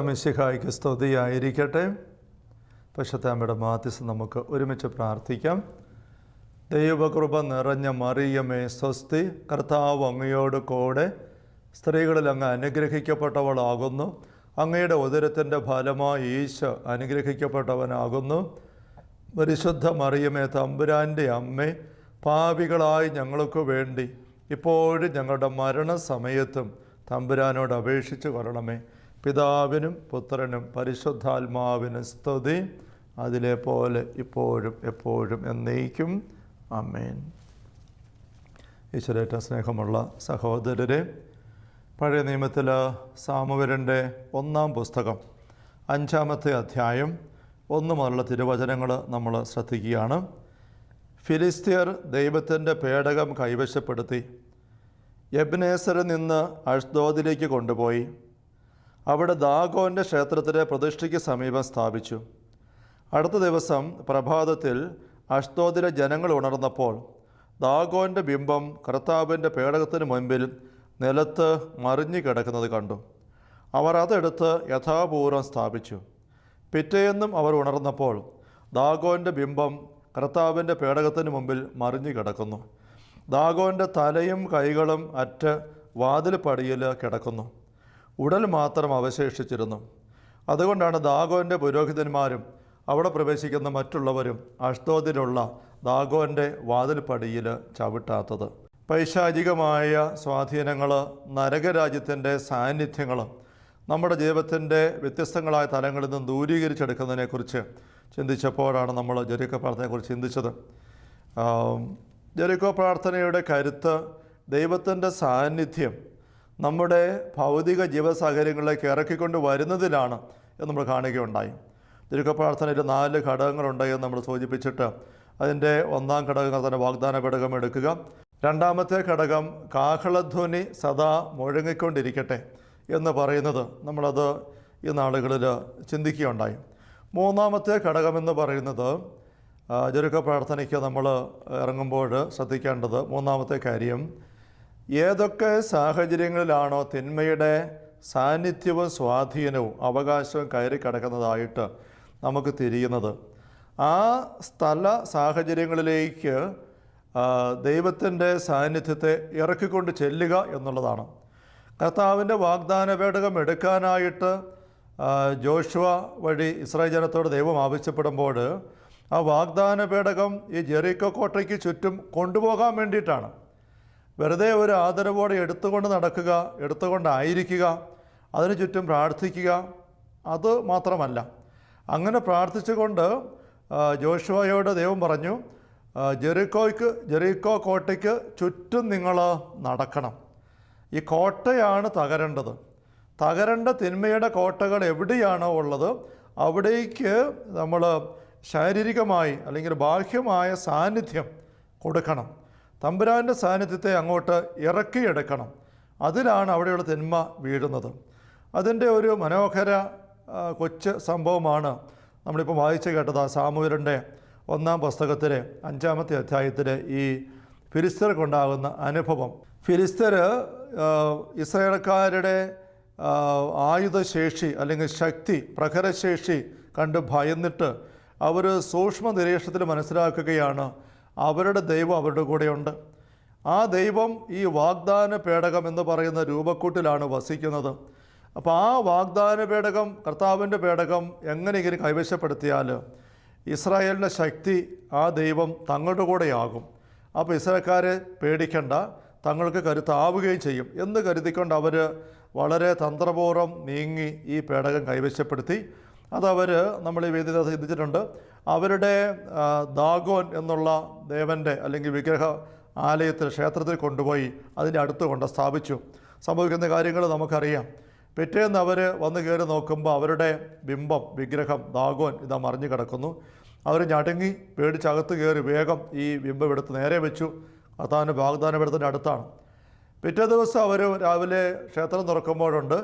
മിശിഹായ്ക്ക് സ്തുതിയായിരിക്കട്ടെ. പശുത്താമ്മയുടെ മാധ്യസ് നമുക്ക് ഒരുമിച്ച് പ്രാർത്ഥിക്കാം. ദൈവകൃപ നിറഞ്ഞ മറിയമേ സ്വസ്തി കർത്താവ് അങ്ങയോട് കൂടെ സ്ത്രീകളിൽ അങ്ങ് അനുഗ്രഹിക്കപ്പെട്ടവളാകുന്നു. അങ്ങയുടെ ഉദരത്തിന്റെ ഫലമായി ഈശോ അനുഗ്രഹിക്കപ്പെട്ടവനാകുന്നു. പരിശുദ്ധ മറിയമേ തമ്പുരാന്റെ അമ്മ പാപികളായി ഞങ്ങൾക്ക് വേണ്ടി ഇപ്പോഴും ഞങ്ങളുടെ മരണസമയത്തും തമ്പുരാനോട് അപേക്ഷിച്ച് കൊള്ളണമേ. പിതാവിനും പുത്രനും പരിശുദ്ധാത്മാവിനും സ്തുതി. അതിലെ പോലെ ഇപ്പോഴും എപ്പോഴും എന്നേക്കും. അമ്മേൻ ഈശ്വരേറ്റ സ്നേഹമുള്ള സഹോദരരെ പഴയ നിയമത്തിൽ സാമുവരന്റെ ഒന്നാം പുസ്തകം അഞ്ചാമത്തെ അധ്യായം ഒന്ന് മുതലുള്ള തിരുവചനങ്ങൾ നമ്മൾ ശ്രദ്ധിക്കുകയാണ്. ഫിലിസ്തീർ ദൈവത്തിന്റെ പേടകം കൈവശപ്പെടുത്തി യബ്നേസറിൽ നിന്ന് അഷ്ദോദിലേക്ക് കൊണ്ടുപോയി. അവിടെ ദാഗോന്റെ ക്ഷേത്രത്തിലെ പ്രതിഷ്ഠയ്ക്ക് സമീപം സ്ഥാപിച്ചു. അടുത്ത ദിവസം പ്രഭാതത്തിൽ അഷ്ദോദിലെ ജനങ്ങൾ ഉണർന്നപ്പോൾ ദാഗോന്റെ ബിംബം കർത്താവിന്റെ പേടകത്തിന് മുൻപിൽ നിലത്ത് മറിഞ്ഞു കിടക്കുന്നത് കണ്ടു. അവർ അതെടുത്ത് യഥാപൂർവം സ്ഥാപിച്ചു. പിറ്റേന്നും അവർ ഉണർന്നപ്പോൾ ദാഗോന്റെ ബിംബം കർത്താവിന്റെ പേടകത്തിന് മുമ്പിൽ മറിഞ്ഞു കിടക്കുന്നു. ദാഗോന്റെ തലയും കൈകളും അറ്റ് വാതിൽ പടിയിൽ കിടക്കുന്നു. ഉടൽ മാത്രം അവശേഷിച്ചിരുന്നു. അതുകൊണ്ടാണ് ദാഗോന്റെ പുരോഹിതന്മാരും അവിടെ പ്രവേശിക്കുന്ന മറ്റുള്ളവരും അഷ്ടോതിലുള്ള ദാഗോന്റെ വാതിൽപ്പടിയിൽ ചവിട്ടാത്തത്. പൈശാചികമായ സ്വാധീനങ്ങൾ നരകരാജ്യത്തിന്റെ സാന്നിധ്യങ്ങൾ നമ്മുടെ ജീവിതത്തിന്റെ വ്യത്യസ്തങ്ങളായ തലങ്ങളിൽ നിന്ന് ദൂരീകരിച്ചെടുക്കുന്നതിനെക്കുറിച്ച് ചിന്തിച്ചപ്പോഴാണ് നമ്മൾ ജെറിക്കോ പ്രാർത്ഥനയെക്കുറിച്ച് ചിന്തിച്ചത്. ജെറിക്കോ പ്രാർത്ഥനയുടെ കരുത്ത് ദൈവത്തിന്റെ സാന്നിധ്യം നമ്മുടെ ഭൗതിക ജീവസാഹചര്യങ്ങളിലേക്ക് ഇറക്കിക്കൊണ്ട് വരുന്നതിലാണ് എന്ന് നമ്മൾ കാണുകയുണ്ടായി. ജെറിക്കോ പ്രാർത്ഥനയിൽ നാല് ഘടകങ്ങളുണ്ട് എന്ന് നമ്മൾ സൂചിപ്പിച്ചിട്ട് അതിന്റെ ഒന്നാം ഘടകം തന്നെ വാഗ്ദാന ഘടകം എടുക്കുക. രണ്ടാമത്തെ ഘടകം കാഹളധ്വനി സദാ മുഴങ്ങിക്കൊണ്ടിരിക്കട്ടെ. എന്ന് പറയുന്നത് നമ്മളത് ഈ നാളുകളിൽ ചിന്തിക്കുകയുണ്ടായി. മൂന്നാമത്തെ ഘടകമെന്ന് പറയുന്നത് ചുരുക്ക പ്രാർത്ഥനയ്ക്ക് നമ്മൾ ഇറങ്ങുമ്പോൾ ശ്രദ്ധിക്കേണ്ടത് മൂന്നാമത്തെ കാര്യം ഏതൊക്കെ സാഹചര്യങ്ങളിലാണോ തിന്മയുടെ സാന്നിധ്യവും സ്വാധീനവും അവകാശവും കയറി കിടക്കുന്നതായിട്ട് നമുക്ക് തിരിയുന്നത്. ആ സ്ഥല സാഹചര്യങ്ങളിലേക്ക് ദൈവത്തിന്റെ സാന്നിധ്യത്തെ ഇറക്കിക്കൊണ്ട് ചെല്ലുക എന്നുള്ളതാണ്. കർത്താവിന്റെ വാഗ്ദാന പേടകം എടുക്കാനായിട്ട് ജോഷുവ വഴി ഇസ്രായേൽ ജനത്തോട് ദൈവം ആവശ്യപ്പെടുമ്പോൾ ആ വാഗ്ദാന പേടകം ഈ ജെറിക്കോ കോട്ടയ്ക്ക് ചുറ്റും കൊണ്ടുപോകാൻ വേണ്ടിയിട്ടാണ്. വെറുതെ ഒരു ആദരവോടെ എടുത്തുകൊണ്ട് നടക്കുക എടുത്തുകൊണ്ടായിരിക്കുക അതിനു ചുറ്റും പ്രാർത്ഥിക്കുക അത് മാത്രമല്ല. അങ്ങനെ പ്രാർത്ഥിച്ചുകൊണ്ട് ജോഷുവയോട് ദൈവം പറഞ്ഞു ജെറിക്കോയ്ക്ക് ജെറിക്കോ കോട്ടയ്ക്ക് ചുറ്റും നിങ്ങൾ നടക്കണം. ഈ കോട്ടയാണ് തകരേണ്ടത്. തകരേണ്ട തിന്മയുടെ കോട്ടകൾ എവിടെയാണോ ഉള്ളത് അവിടേക്ക് നമ്മൾ ശാരീരികമായി അല്ലെങ്കിൽ ബാഹ്യമായ സാന്നിധ്യം കൊടുക്കണം. തമ്പുരാന്റെ സാന്നിധ്യത്തെ അങ്ങോട്ട് ഇറക്കിയെടുക്കണം. അതിലാണ് അവിടെയുള്ള തിന്മ വീഴുന്നത്. അതിന്റെ ഒരു മനോഹര കൊച്ച് സംഭവമാണ് നമ്മളിപ്പോൾ വായിച്ചു കേട്ടത് ആ സാമൂഹ്യരുടെ ഒന്നാം പുസ്തകത്തിലെ അഞ്ചാമത്തെ അധ്യായത്തിലെ ഈ ഫിരിസ്തർക്കുണ്ടാകുന്ന അനുഭവം. ഫിലിസ്തർ ഇസ്രായേൽക്കാരുടെ ആയുധശേഷി അല്ലെങ്കിൽ ശക്തി പ്രഖരശേഷി കണ്ട് ഭയന്നിട്ട് അവർ സൂക്ഷ്മ നിരീക്ഷണത്തിൽ മനസ്സിലാക്കുകയാണ് അവരുടെ ദൈവം അവരുടെ കൂടെയുണ്ട്. ആ ദൈവം ഈ വാഗ്ദാന പേടകം എന്ന് പറയുന്ന രൂപക്കൂട്ടിലാണ് വസിക്കുന്നത്. അപ്പോൾ ആ വാഗ്ദാന പേടകം കർത്താവിന്റെ പേടകം എങ്ങനെയെങ്കിലും കൈവശപ്പെടുത്തിയാൽ ഇസ്രായേലിന്റെ ശക്തി ആ ദൈവം തങ്ങളുടെ കൂടെയാകും. അപ്പോൾ ഇസ്രായേൽക്കാരെ പേടിക്കണ്ട. തങ്ങൾക്ക് കരുത്താവുകയും ചെയ്യും എന്ന് കരുതിക്കൊണ്ട് അവർ വളരെ തന്ത്രപൂർവം നീങ്ങി ഈ പേടകം കൈവശപ്പെടുത്തി. അതവർ നമ്മൾ ഈ വേദിത ചിന്തിച്ചിട്ടുണ്ട് അവരുടെ ദാഗോൻ എന്നുള്ള ദേവന്റെ അല്ലെങ്കിൽ വിഗ്രഹ ആലയത്തിൽ ക്ഷേത്രത്തിൽ കൊണ്ടുപോയി അതിന്റെ അടുത്ത് കൊണ്ട് സ്ഥാപിച്ചു. സംഭവിക്കുന്ന കാര്യങ്ങൾ നമുക്കറിയാം. പിറ്റേന്ന് അവർ വന്ന് കയറി നോക്കുമ്പോൾ അവരുടെ ബിംബം വിഗ്രഹം ദാഗോൻ ഇതാ മറിഞ്ഞു കിടക്കുന്നു. അവർ ഞടുങ്ങി പേടിച്ചകത്ത് കയറി വേഗം ഈ ബിംബം എടുത്ത് നേരെ വെച്ചു. കർത്താവിന്റെ വാഗ്ദാനപീഠത്തിന്റെ അടുത്താണ്. പിറ്റേ ദിവസം അവർ രാവിലെ ക്ഷേത്രം തുറക്കുമ്പോഴുണ്ട്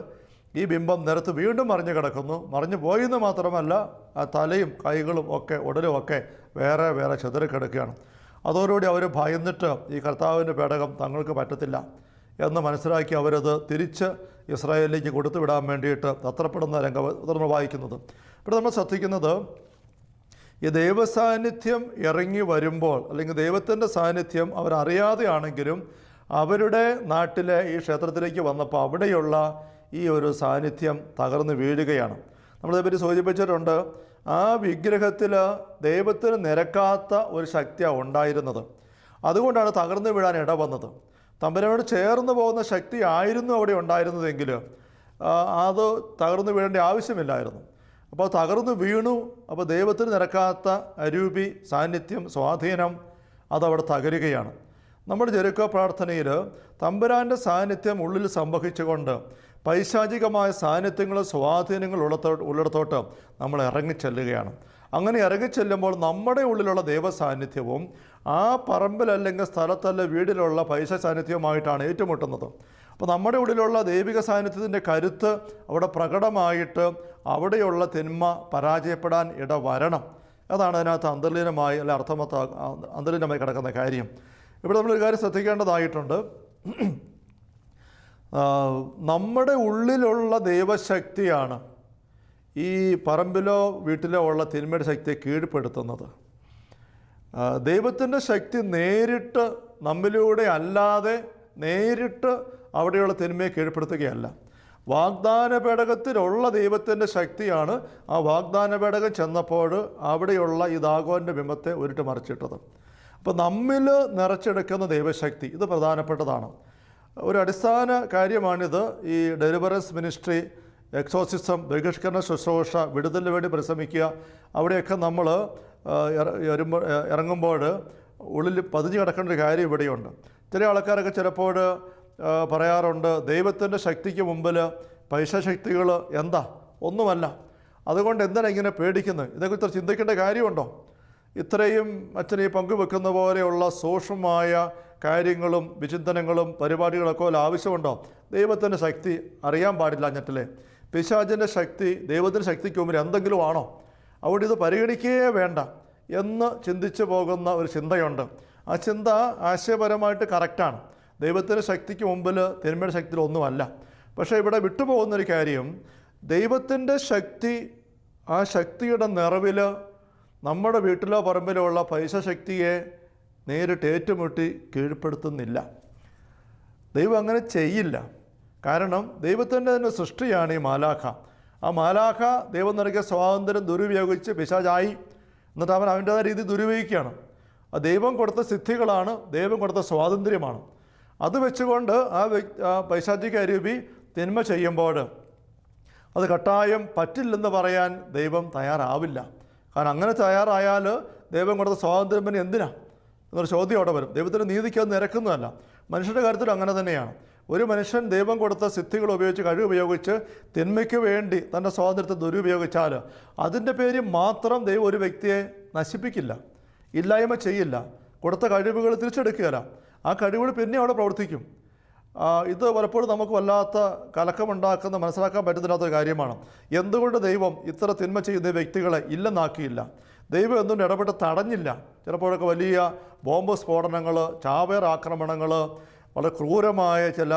ഈ ബിംബം നിരത്ത് വീണ്ടും മറിഞ്ഞു കിടക്കുന്നു. മറിഞ്ഞു പോയെന്ന് മാത്രമല്ല ആ തലയും കൈകളും ഒക്കെ ഉടലും ഒക്കെ വേറെ വേറെ കിടക്കുകയാണ്. അതോടുകൂടി അവർ ഭയന്നിട്ട് ഈ കർത്താവിന്റെ പേടകം തങ്ങൾക്ക് പറ്റത്തില്ല എന്ന് മനസ്സിലാക്കി അവരത് തിരിച്ച് ഇസ്രായേലിലേക്ക് കൊടുത്തു വിടാൻ വേണ്ടിയിട്ട് തത്രപ്പെടുന്ന രംഗം തുടർന്ന് വായിക്കുന്നത് ഇവിടെ നമ്മൾ ശ്രദ്ധിക്കുന്നത് ഈ ദൈവസാന്നിധ്യം ഇറങ്ങി വരുമ്പോൾ അല്ലെങ്കിൽ ദൈവത്തിന്റെ സാന്നിധ്യം അവരറിയാതെയാണെങ്കിലും അവരുടെ നാട്ടിലെ ഈ ക്ഷേത്രത്തിലേക്ക് വന്നപ്പോൾ അവിടെയുള്ള ഈ ഒരു സാന്നിധ്യം തകർന്നു വീഴുകയാണ്. നമ്മളിതേപ്പറ്റി സൂചിപ്പിച്ചിട്ടുണ്ട് ആ വിഗ്രഹത്തിൽ ദൈവത്തിന് നിരക്കാത്ത ഒരു ശക്തിയാണ് ഉണ്ടായിരുന്നത്. അതുകൊണ്ടാണ് തകർന്നു വീഴാൻ ഇട വന്നത്. തമ്പനോട് ചേർന്ന് പോകുന്ന ശക്തി ആയിരുന്നു അവിടെ ഉണ്ടായിരുന്നതെങ്കിൽ അത് തകർന്നു വീഴേണ്ട ആവശ്യമില്ലായിരുന്നു. അപ്പോൾ തകർന്നു വീണു. അപ്പോൾ ദൈവത്തിന് നിരക്കാത്ത അരൂപി സാന്നിധ്യം സ്വാധീനം അതവിടെ തകരുകയാണ്. നമ്മുടെ ജെരുക്കോ പ്രാർത്ഥനയിൽ തമ്പുരാന്റെ സാന്നിധ്യം ഉള്ളിൽ സംവഹിച്ചുകൊണ്ട് പൈശാചികമായ സാന്നിധ്യങ്ങളും സ്വാധീനങ്ങൾ ഉള്ളത്തോ ഉള്ളിടത്തോട്ട് നമ്മൾ ഇറങ്ങിച്ചെല്ലുകയാണ്. അങ്ങനെ ഇറങ്ങിച്ചെല്ലുമ്പോൾ നമ്മുടെ ഉള്ളിലുള്ള ദൈവ സാന്നിധ്യവും ആ പറമ്പിലല്ലെങ്കിൽ സ്ഥലത്തല്ല വീടിലുള്ള പൈസ സാന്നിധ്യവുമായിട്ടാണ് ഏറ്റുമുട്ടുന്നത്. അപ്പോൾ നമ്മുടെ ഉള്ളിലുള്ള ദൈവിക സാന്നിധ്യത്തിന്റെ കരുത്ത് അവിടെ പ്രകടമായിട്ട് അവിടെയുള്ള തിന്മ പരാജയപ്പെടാൻ ഇട വരണം അതാണ് അതിനകത്ത് അന്തർലീനമായി അല്ലെ അർത്ഥമത്ത അന്തർലീനമായി കിടക്കുന്ന കാര്യം. ഇവിടെ നമ്മളൊരു കാര്യം ശ്രദ്ധിക്കേണ്ടതായിട്ടുണ്ട്. നമ്മുടെ ഉള്ളിലുള്ള ദൈവശക്തിയാണ് ഈ പറമ്പിലോ വീട്ടിലോ ഉള്ള തിന്മയുടെ ശക്തിയെ കീഴ്പ്പെടുത്തുന്നത്. ദൈവത്തിന്റെ ശക്തി നേരിട്ട് നമ്മിലൂടെ അല്ലാതെ നേരിട്ട് അവിടെയുള്ള തിന്മയെ കീഴ്പ്പെടുത്തുകയല്ല. വാഗ്ദാന പേടകത്തിലുള്ള ദൈവത്തിന്റെ ശക്തിയാണ് ആ വാഗ്ദാന പേടകം ചെന്നപ്പോൾ അവിടെയുള്ള ഈ ദാഗോന്റെ ബിംബത്തെ ഉരുട്ട് മറിച്ചിട്ടത്. അപ്പോൾ നമ്മിൽ നിറച്ചെടുക്കുന്ന ദൈവശക്തി ഇത് പ്രധാനപ്പെട്ടതാണ്. ഒരു അടിസ്ഥാന കാര്യമാണിത് ഈ ഡെലിവറൻസ് മിനിസ്ട്രി എക്സോസിസം ബഹിഷ്കരണ ശുശ്രൂഷ വിടുതലിന് വേണ്ടി പരിശ്രമിക്കുക. അവിടെയൊക്കെ നമ്മൾ ഇറങ്ങുമ്പോൾ ഉള്ളിൽ പതിഞ്ഞു കിടക്കേണ്ട ഒരു കാര്യം ഇവിടെയുണ്ട്. ചില ആൾക്കാരൊക്കെ ചിലപ്പോൾ പറയാറുണ്ട് ദൈവത്തിന്റെ ശക്തിക്ക് മുമ്പിൽ പൈശശക്തികൾ എന്താ? ഒന്നുമല്ല. അതുകൊണ്ട് എന്തിനാ ഇങ്ങനെ പേടിക്കുന്നത്? ഇതേക്കുറിച്ച് ചിന്തിക്കേണ്ട കാര്യമുണ്ടോ? ഇത്രയും അച്ഛനെ പങ്കുവെക്കുന്ന പോലെയുള്ള സൂക്ഷ്മമായ കാര്യങ്ങളും വിചിന്തനങ്ങളും പരിപാടികളൊക്കെ ആവശ്യമുണ്ടോ? ദൈവത്തിന്റെ ശക്തി അറിയാൻ പാടില്ല ഞെട്ടിലെ പിശാചിന്റെ ശക്തി ദൈവത്തിന്റെ ശക്തിക്ക് മുമ്പിൽ എന്തെങ്കിലും ആണോ? അവിടെ ഇത് പരിഗണിക്കുകയേ വേണ്ട എന്ന് ചിന്തിച്ചു പോകുന്ന ഒരു ചിന്തയുണ്ട്. ആ ചിന്ത ആശയപരമായിട്ട് കറക്റ്റാണ് ദൈവത്തിന്റെ ശക്തിക്ക് മുമ്പിൽ തിന്മയുടെ ശക്തിയിൽ ഒന്നുമല്ല. പക്ഷേ ഇവിടെ വിട്ടുപോകുന്നൊരു കാര്യം ദൈവത്തിന്റെ ശക്തി ആ ശക്തിയുടെ നിറവിൽ നമ്മുടെ വീട്ടിലോ പറമ്പിലോ ഉള്ള പൈസ ശക്തിയെ നേരിട്ട് ഏറ്റുമുട്ടി കീഴ്പ്പെടുത്തുന്നില്ല. ദൈവം അങ്ങനെ ചെയ്യില്ല. കാരണം ദൈവത്തിന്റെ തന്നെ സൃഷ്ടിയാണ് ഈ മാലാഖ. ആ മാലാഖ ദൈവം നൽകിയ സ്വാതന്ത്ര്യം ദുരുപയോഗിച്ച് പിശാചായി. എന്നിട്ട് അവൻ അവന്റേതായ രീതി ദുരുപയോഗിക്കുകയാണ്. ആ ദൈവം കൊടുത്ത സിദ്ധികളാണ് ദൈവം കൊടുത്ത സ്വാതന്ത്ര്യമാണ്. അത് വെച്ചുകൊണ്ട് ആ വ്യക്തി ആ പൈശാചിക അരൂപി തിന്മ ചെയ്യുമ്പോൾ അത് കട്ടായം പറ്റില്ലെന്ന് പറയാൻ ദൈവം തയ്യാറാവില്ല. കാരണം അങ്ങനെ തയ്യാറായാൽ ദൈവം കൊടുത്ത സ്വാതന്ത്ര്യം പിന്നെ എന്തിനാ? എന്നൊരു ചോദ്യം അവിടെ വരും. ദൈവത്തിന്റെ നീതിക്ക് അത് നിരക്കുന്നതല്ല. മനുഷ്യരുടെ കാര്യത്തിൽ അങ്ങനെ തന്നെയാണ്. ഒരു മനുഷ്യൻ ദൈവം കൊടുത്ത സിദ്ധികൾ ഉപയോഗിച്ച് കഴിവ് ഉപയോഗിച്ച് തിന്മയ്ക്ക് വേണ്ടി തന്റെ സ്വാതന്ത്ര്യത്തെ ദുരുപയോഗിച്ചാൽ അതിന്റെ പേര് മാത്രം ദൈവം ഒരു വ്യക്തിയെ നശിപ്പിക്കില്ല. ഇല്ലായ്മ ചെയ്യില്ല. കൊടുത്ത കഴിവുകൾ തിരിച്ചെടുക്കുകയില്ല. ആ കഴിവുകൾ പിന്നെ അവിടെ പ്രവർത്തിക്കും. ഇത് പലപ്പോഴും നമുക്ക് വല്ലാത്ത കലക്കമുണ്ടാക്കുന്ന മനസ്സിലാക്കാൻ പറ്റുന്നില്ലാത്തൊരു കാര്യമാണ്. എന്തുകൊണ്ട് ദൈവം ഇത്ര തിന്മ ചെയ്യുന്ന വ്യക്തികളെ ഇല്ലെന്നാക്കിയില്ല? ദൈവം എന്തുകൊണ്ട് ഇടപെട്ട് തടഞ്ഞില്ല? ചിലപ്പോഴൊക്കെ വലിയ ബോംബ് സ്ഫോടനങ്ങൾ ചാവേർ ആക്രമണങ്ങൾ വളരെ ക്രൂരമായ ചില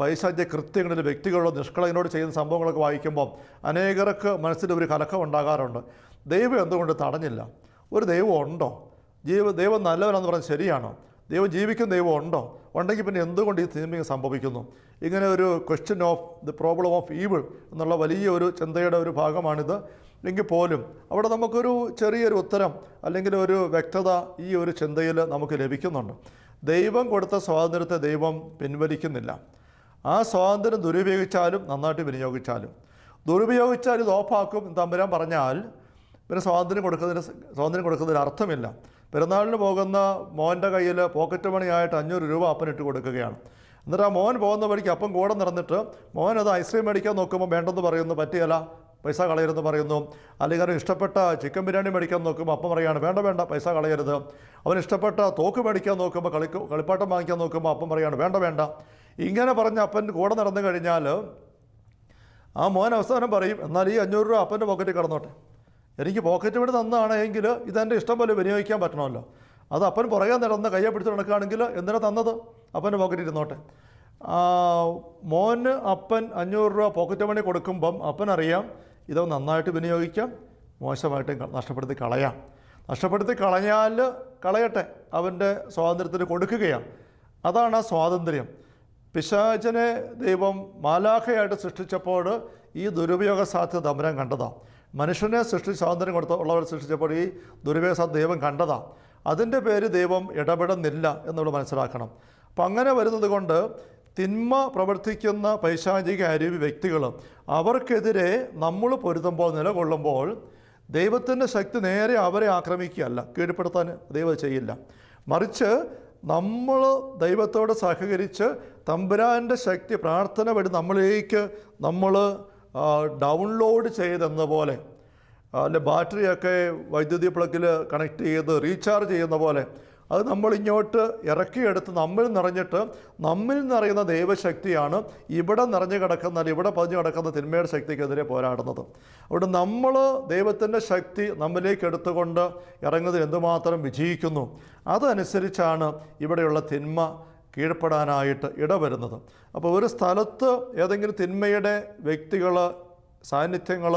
പൈശാചിക കൃത്യങ്ങളിൽ വ്യക്തികളോ നിഷ്കളയനോട് ചെയ്യുന്ന സംഭവങ്ങളൊക്കെ വായിക്കുമ്പോൾ അനേകർക്ക് മനസ്സിൽ ഒരു കലക്കം ഉണ്ടാകാറുണ്ട്. ദൈവം എന്തുകൊണ്ട് തടഞ്ഞില്ല? ഒരു ദൈവം ഉണ്ടോ? ജീവ ദൈവം നല്ലവനാന്ന് പറഞ്ഞാൽ ശരിയാണോ? ദൈവം ജീവിക്കുന്ന ദൈവം ഉണ്ടോ? ഉണ്ടെങ്കിൽ പിന്നെ എന്തുകൊണ്ട് ഈ സിനിമ സംഭവിക്കുന്നു? ഇങ്ങനെ ഒരു question of the problem of evil എന്നുള്ള വലിയ ഒരു ചിന്തയുടെ ഒരു ഭാഗമാണിത്. എങ്കിൽ പോലും അവിടെ നമുക്കൊരു ചെറിയൊരു ഉത്തരം അല്ലെങ്കിൽ ഒരു വ്യക്തത ഈ ഒരു ചിന്തയിൽ നമുക്ക് ലഭിക്കുന്നുണ്ട്. ദൈവം കൊടുത്ത സ്വാതന്ത്ര്യത്തെ ദൈവം പിൻവലിക്കുന്നില്ല. ആ സ്വാതന്ത്ര്യം ദുരുപയോഗിച്ചാലും നന്നായിട്ട് വിനിയോഗിച്ചാലും. ദുരുപയോഗിച്ചാൽ ഇത് ഓഫാക്കും തമ്പുരാൻ പറഞ്ഞാൽ പിന്നെ സ്വാതന്ത്ര്യം കൊടുക്കുന്നതിന് സ്വാതന്ത്ര്യം കൊടുക്കുന്നതിന് അർത്ഥമില്ല. പെരുന്നാളിന് പോകുന്ന മോന്റെ കയ്യിൽ പോക്കറ്റ് മണിയായിട്ട് അഞ്ഞൂറ് രൂപ അപ്പനിട്ട് കൊടുക്കുകയാണ്. എന്നിട്ട് ആ മോൻ പോകുന്ന വഴിക്ക് അപ്പം കൂടെ നിറഞ്ഞിട്ട് മോൻ അത് ഐസ്ക്രീം മേടിക്കാൻ നോക്കുമ്പോൾ വേണ്ടെന്ന് പറയുന്നു പറ്റിയല്ല പൈസ കളയരുതെന്ന് പറയുന്നു. അല്ലെങ്കിൽ ഇഷ്ടപ്പെട്ട ചിക്കൻ ബിരിയാണി മേടിക്കാൻ നോക്കുമ്പോൾ അപ്പം പറയാണ് വേണ്ട വേണ്ട പൈസ കളയരുത്. അവൻ ഇഷ്ടപ്പെട്ട തോക്ക് മേടിക്കാൻ നോക്കുമ്പോൾ കളി കളിപ്പാട്ടം വാങ്ങിക്കാൻ നോക്കുമ്പോൾ അപ്പം പറയാണ് വേണ്ട വേണ്ട. ഇങ്ങനെ പറഞ്ഞ് അപ്പൻ കൂടെ നടന്നു കഴിഞ്ഞാൽ ആ മോൻ അവസാനം പറയും എന്നാൽ ഈ അഞ്ഞൂറ് രൂപ അപ്പന്റെ പോക്കറ്റിൽ കിടന്നോട്ടെ. എനിക്ക് പോക്കറ്റ് മണി തന്നതാണെങ്കിൽ ഇതെന്റെ ഇഷ്ടം പോലെ വിനിയോഗിക്കാൻ പറ്റണമല്ലോ. അത് അപ്പൻ പുറകെ നടന്ന് കയ്യെ പിടിച്ച് നടക്കുകയാണെങ്കിൽ എന്തിനാ തന്നത്? അപ്പന്റെ പോക്കറ്റ് ഇരുന്നോട്ടെ. മോന് അപ്പൻ അഞ്ഞൂറ് രൂപ പോക്കറ്റ് മണി കൊടുക്കുമ്പം അപ്പൻ അറിയാം ഇത് നന്നായിട്ട് വിനിയോഗിക്കാം മോശമായിട്ട് നഷ്ടപ്പെടുത്തി കളയാം. നഷ്ടപ്പെടുത്തി കളഞ്ഞാൽ കളയട്ടെ അവന്റെ സ്വാതന്ത്ര്യത്തിന് കൊടുക്കുകയാണ്. അതാണ് ആ സ്വാതന്ത്ര്യം. പിശാചനെ ദൈവം മാലാഖയായിട്ട് സൃഷ്ടിച്ചപ്പോൾ ഈ ദുരുപയോഗ സാധ്യത തമരം കണ്ടതാണ് മനുഷ്യനെ സൃഷ്ടിച്ച് സ്വാതന്ത്ര്യം കൊടുത്ത ഉള്ളവരെ സൃഷ്ടിച്ചപ്പോൾ ഈ സാധ്യത ദൈവം കണ്ടതാണ് അതിന്റെ പേര് ദൈവം ഇടപെടുന്നില്ല എന്നുള്ളത് മനസ്സിലാക്കണം. അപ്പം അങ്ങനെ വരുന്നത് കൊണ്ട് തിന്മ പ്രവർത്തിക്കുന്ന പൈശാചിക അരുവി വ്യക്തികൾ അവർക്കെതിരെ നമ്മൾ പൊരുതുമ്പോൾ നിലകൊള്ളുമ്പോൾ ദൈവത്തിന്റെ ശക്തി നേരെ അവരെ ആക്രമിക്കുകയല്ല കീഴ്പ്പെടുത്താൻ ദൈവം ചെയ്യില്ല. മറിച്ച് നമ്മൾ ദൈവത്തോട് സഹകരിച്ച് തമ്പുരാന്റെ ശക്തി പ്രാർത്ഥന വഴി നമ്മളിലേക്ക് നമ്മൾ ഡൗൺലോഡ് ചെയ്തെന്ന പോലെ അല്ലെ ബാറ്ററിയൊക്കെ വൈദ്യുതി പ്ലഗിൽ കണക്ട് ചെയ്ത് റീചാർജ് ചെയ്യുന്ന പോലെ അത് നമ്മൾ ഇങ്ങോട്ട് ഇറക്കിയെടുത്ത് നമ്മിൽ നിറഞ്ഞിട്ട് നമ്മിൽ നിറയുന്ന ദൈവശക്തിയാണ് ഇവിടെ നിറഞ്ഞു കിടക്കുന്ന അല്ലെങ്കിൽ ഇവിടെ പതിഞ്ഞു കിടക്കുന്ന തിന്മയുടെ ശക്തിക്കെതിരെ പോരാടുന്നത്. അവിടെ നമ്മൾ ദൈവത്തിന്റെ ശക്തി നമ്മിലേക്ക് എടുത്തുകൊണ്ട് ഇറങ്ങുന്നതിൽ എന്തുമാത്രം വിജയിക്കുന്നു? അതനുസരിച്ചാണ് ഇവിടെയുള്ള തിന്മ കീഴ്പ്പെടാനായിട്ട് ഇടവരുന്നത്. അപ്പോൾ ഒരു സ്ഥലത്ത് ഏതെങ്കിലും തിന്മയുടെ വ്യക്തികൾ സാന്നിധ്യങ്ങൾ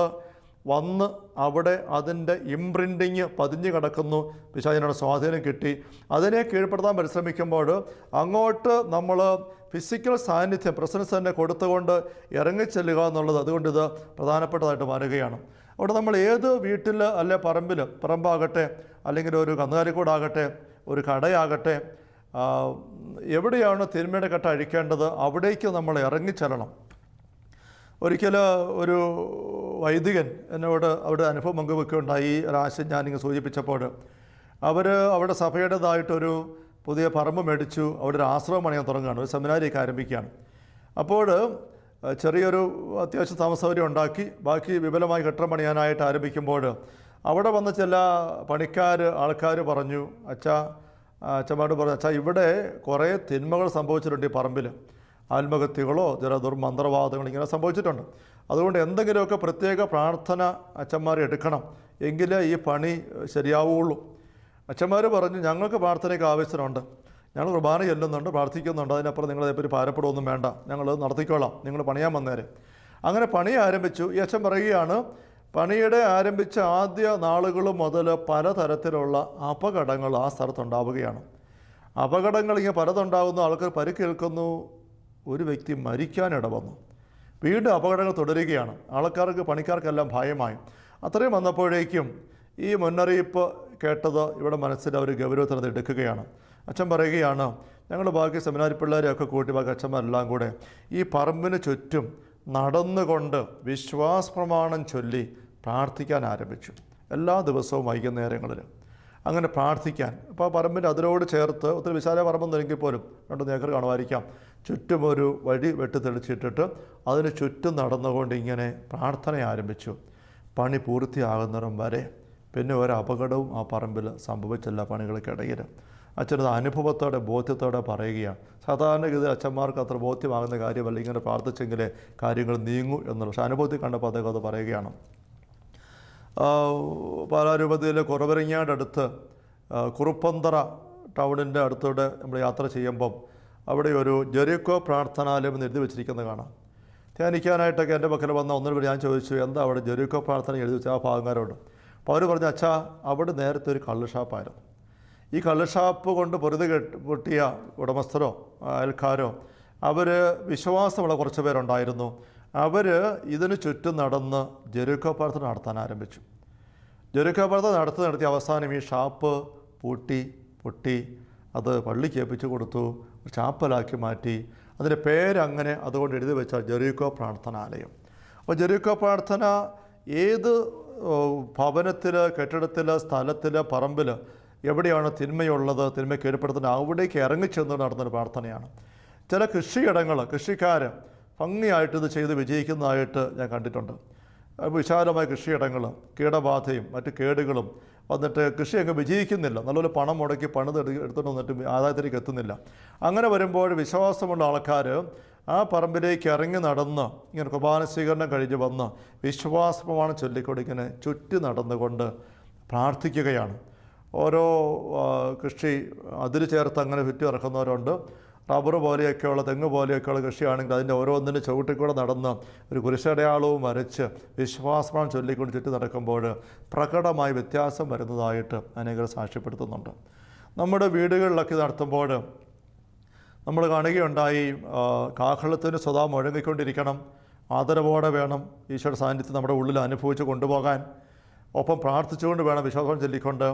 വന്ന് അവിടെ അതിന്റെ ഇംപ്രിന്റിങ് പതിഞ്ഞു കിടക്കുന്നു. പിശാചിനോട് സ്വാധീനം കിട്ടി. അതിനെ കീഴ്പ്പെടുത്താൻ പരിശ്രമിക്കുമ്പോൾ അങ്ങോട്ട് നമ്മൾ ഫിസിക്കൽ സാന്നിധ്യം പ്രസൻസ് തന്നെ കൊടുത്തുകൊണ്ട് ഇറങ്ങിച്ചെല്ലുക എന്നുള്ളത് അതുകൊണ്ട് ഇത് പ്രധാനപ്പെട്ടതായിട്ട് മാറുകയാണ്. അവിടെ നമ്മൾ ഏത് വീട്ടിൽ അല്ലെ പറമ്പിൽ പറമ്പാകട്ടെ അല്ലെങ്കിൽ ഒരു കന്നുകാലിക്കൂടാകട്ടെ ഒരു കടയാകട്ടെ എവിടെയാണ് തിന്മയുടെ കട്ട അഴിക്കേണ്ടത്? അവിടേക്ക് നമ്മൾ ഇറങ്ങിച്ചെല്ലണം ഒരിക്കൽ ഒരു വൈദികൻ എന്നോട് അവിടെ അനുഭവം പങ്കുവെക്കുകയുണ്ടായി. ഒരാശയം ഞാനിങ്ങനെ സൂചിപ്പിച്ചപ്പോൾ അവർ അവിടെ സഭയുടേതായിട്ടൊരു പുതിയ പറമ്പ് മേടിച്ചു. അവിടെ ഒരു ആശ്രമം പണിയാൻ തുടങ്ങുകയാണ്. ഒരു സെമിനാരിയൊക്കെ ആരംഭിക്കുകയാണ്. അപ്പോൾ ചെറിയൊരു അത്യാവശ്യം താമസ സൗകര്യം ഉണ്ടാക്കി. ബാക്കി വിപുലമായി കെട്ടിടം പണിയാനായിട്ട് ആരംഭിക്കുമ്പോൾ അവിടെ വന്ന ചില പണിക്കാർ ആൾക്കാർ പറഞ്ഞു അച്ഛാ അച്ഛന്മാരോട് പറഞ്ഞു അച്ഛാ ഇവിടെ കുറേ തിന്മകൾ സംഭവിച്ചിട്ടുണ്ട് ഈ പറമ്പിൽ ആത്മഹത്യകളോ ചില ദുർമന്ത്രവാദങ്ങൾ ഇങ്ങനെ സംഭവിച്ചിട്ടുണ്ട്. അതുകൊണ്ട് എന്തെങ്കിലുമൊക്കെ പ്രത്യേക പ്രാർത്ഥന അച്ഛന്മാർ എടുക്കണം. എങ്കിലേ ഈ പണി ശരിയാവുള്ളൂ. അച്ഛന്മാർ പറഞ്ഞു ഞങ്ങൾക്ക് പ്രാർത്ഥനയ്ക്ക് ആവശ്യമുണ്ട്. ഞങ്ങൾ കുർബാന ചെല്ലുന്നുണ്ട് പ്രാർത്ഥിക്കുന്നുണ്ട്. അതിനപ്പുറം നിങ്ങൾ അതേപ്പറ്റി ഭാരപ്പെടുകയൊന്നും വേണ്ട. ഞങ്ങൾ നടത്തിക്കോളാം. നിങ്ങൾ പണിയാൻ വന്നേരെ. അങ്ങനെ പണി ആരംഭിച്ചു. ഈ അച്ഛൻ പറയുകയാണ് പണിയുടെ ആരംഭിച്ച ആദ്യ നാളുകൾ മുതൽ പലതരത്തിലുള്ള അപകടങ്ങൾ ആ സ്ഥലത്തുണ്ടാവുകയാണ്. അപകടങ്ങൾ ഇങ്ങനെ പലതുണ്ടാകുന്നു ആൾക്കാർ പരിക്കേൽക്കുന്നു ഒരു വ്യക്തി മരിക്കാനിട വന്നു വീണ്ടും അപകടങ്ങൾ തുടരുകയാണ്. ആൾക്കാർക്ക് പണിക്കാർക്കെല്ലാം ഭയമായി. അത്രയും വന്നപ്പോഴേക്കും ഈ മുന്നറിയിപ്പ് കേട്ടത് ഇവിടെ മനസ്സിൽ അവർ ഗൗരവത്തിനത് എടുക്കുകയാണ്. അച്ഛൻ പറയുകയാണ് ഞങ്ങൾ ബാക്കി സെമിനാരി പിള്ളേരെയൊക്കെ കൂട്ടി ബാക്കി അച്ഛന്മാരെല്ലാം കൂടെ ഈ പറമ്പിന് ചുറ്റും നടന്നുകൊണ്ട് വിശ്വാസ പ്രമാണം ചൊല്ലി പ്രാർത്ഥിക്കാൻ ആരംഭിച്ചു. എല്ലാ ദിവസവും വൈകുന്നേരങ്ങളിൽ അങ്ങനെ പ്രാർത്ഥിക്കാൻ. അപ്പോൾ ആ പറമ്പിന്റെ അതിരോട് ചേർത്ത് ഒത്തിരി വിശാല പറമ്പെന്നെങ്കിൽ പോലും രണ്ട് നേക്കർ കാണുമായിരിക്കാം. ചുറ്റും ഒരു വഴി വെട്ടി തെളിച്ചിട്ടിട്ട് അതിന് ചുറ്റും നടന്നുകൊണ്ട് ഇങ്ങനെ പ്രാർത്ഥന ആരംഭിച്ചു. പണി പൂർത്തിയാകുന്നിടം വരെ. പിന്നെ ഒരു അപകടവും ആ പറമ്പിൽ സംഭവിച്ചില്ല പണികൾക്കിടയിൽ അച്ഛനത് അനുഭവത്തോടെ ബോധ്യത്തോടെ പറയുകയാണ്. സാധാരണഗതി അച്ഛന്മാർക്ക് അത്ര ബോധ്യമാകുന്ന കാര്യമല്ല. ഇങ്ങനെ പ്രാർത്ഥിച്ചെങ്കിലേ കാര്യങ്ങൾ നീങ്ങൂ എന്നുള്ള. പക്ഷേ അനുഭവത്തിൽ കണ്ടപ്പോൾ അദ്ദേഹം അത് പറയുകയാണ്. പാലാരൂപതയിലെ കുറവരങ്ങാട് അടുത്ത് കുറുപ്പന്തറ ടൗണിന്റെ അടുത്തൂടെ നമ്മൾ യാത്ര ചെയ്യുമ്പം അവിടെ ഒരു ജെറിക്കോ പ്രാർത്ഥനാലയം എന്ന് എഴുതി വെച്ചിരിക്കുന്നത് കാണാം. ധ്യാനിക്കാനായിട്ടൊക്കെ എന്റെ പക്കൽ വന്ന ഒന്നിനു ഞാൻ ചോദിച്ചു എന്താ അവിടെ ജെറിക്കോ പ്രാർത്ഥന? എഴുതി വെച്ച ആ ഭാഗക്കാരോട് അപ്പോൾ അവർ പറഞ്ഞു അച്ഛാ അവിടെ നേരത്തെ ഒരു കള്ള് ഷാപ്പായിരുന്നു. ഈ കള്ളുഷാപ്പ് കൊണ്ട് പൊറുതി കെട്ട് പൊട്ടിയ ഉടമസ്ഥരോ അയൽക്കാരോ അവർ വിശ്വാസമുള്ള കുറച്ച് പേരുണ്ടായിരുന്നു. അവർ ഇതിന് ചുറ്റും നടന്ന് ജെരുക്കോ പ്രാർത്ഥന നടത്താൻ ആരംഭിച്ചു. ജെരുക്കോ പ്രാർത്ഥന നടത്തി നടത്തി അവസാനം ഈ ഷാപ്പ് പൂട്ടി പൊട്ടി അത് പള്ളി ഏൽപ്പിച്ചു കൊടുത്തു ചാപ്പലാക്കി മാറ്റി. അതിന്റെ പേരങ്ങനെ അതുകൊണ്ട് എഴുതി വെച്ച ജെറീക്കോ പ്രാർത്ഥനാലയം. അപ്പോൾ ജെറീക്കോ പ്രാർത്ഥന ഏത് ഭവനത്തിൽ കെട്ടിടത്തിൽ സ്ഥലത്തിൽ പറമ്പിൽ എവിടെയാണ് തിന്മയുള്ളത് തിന്മ കീഴ്പ്പെടുത്തുന്നത് അവിടേക്ക് ഇറങ്ങിച്ചെന്ന് നടത്തുന്ന പ്രാർത്ഥനയാണ്. ചില കൃഷിയിടങ്ങൾ കൃഷിക്കാർ ഭംഗിയായിട്ട് ഇത് ചെയ്ത് വിജയിക്കുന്നതായിട്ട് ഞാൻ കണ്ടിട്ടുണ്ട്. വിശാലമായ കൃഷിയിടങ്ങൾ കീടബാധയും മറ്റ് കേടുകളും വന്നിട്ട് കൃഷി അങ്ങ് വിജയിക്കുന്നില്ല. നല്ലപോലെ പണം മുടക്കി പണിത് എടു- എടുത്തുകൊണ്ട് വന്നിട്ട് ആദായത്തിലേക്ക് എത്തുന്നില്ല. അങ്ങനെ വരുമ്പോൾ വിശ്വാസമുള്ള ആൾക്കാർ ആ പറമ്പിലേക്ക് ഇറങ്ങി നടന്ന് ഇങ്ങനെ കുർബാന സ്വീകരണം കഴിഞ്ഞ് വന്ന് വിശ്വാസപ്രമാണം ചൊല്ലിക്കൊണ്ട് ഇങ്ങനെ ചുറ്റി നടന്നുകൊണ്ട് പ്രാർത്ഥിക്കുകയാണ്. ഓരോ കൃഷി അതിൽ ചേർത്ത് അങ്ങനെ ചുറ്റി ഇറക്കുന്നവരുണ്ട്. റബ്ബർ പോലെയൊക്കെയുള്ള തെങ്ങ് പോലെയൊക്കെയുള്ള കൃഷിയാണെങ്കിൽ അതിന്റെ ഓരോന്നിന്റെ ചുവട്ടിൽ നടന്ന് ഒരു കുരിശടയാളവും വരച്ച് വിശ്വാസമാണ് ചൊല്ലിക്കൊണ്ട് ചുറ്റി നടക്കുമ്പോൾ പ്രകടമായി വ്യത്യാസം വരുന്നതായിട്ട് അനേകർ സാക്ഷ്യപ്പെടുത്തുന്നുണ്ട്. നമ്മുടെ വീടുകളിലൊക്കെ നടത്തുമ്പോൾ നമ്മൾ കാണുകയുണ്ടായി കാഹളത്തിന് സ്വതാ മുഴങ്ങിക്കൊണ്ടിരിക്കണം. ആദരവോടെ വേണം ഈശോയുടെ സാന്നിധ്യം നമ്മുടെ ഉള്ളിൽ അനുഭവിച്ച് കൊണ്ടുപോകാൻ. ഒപ്പം പ്രാർത്ഥിച്ചുകൊണ്ട് വേണം വിശ്വാസം ചൊല്ലിക്കൊണ്ട്.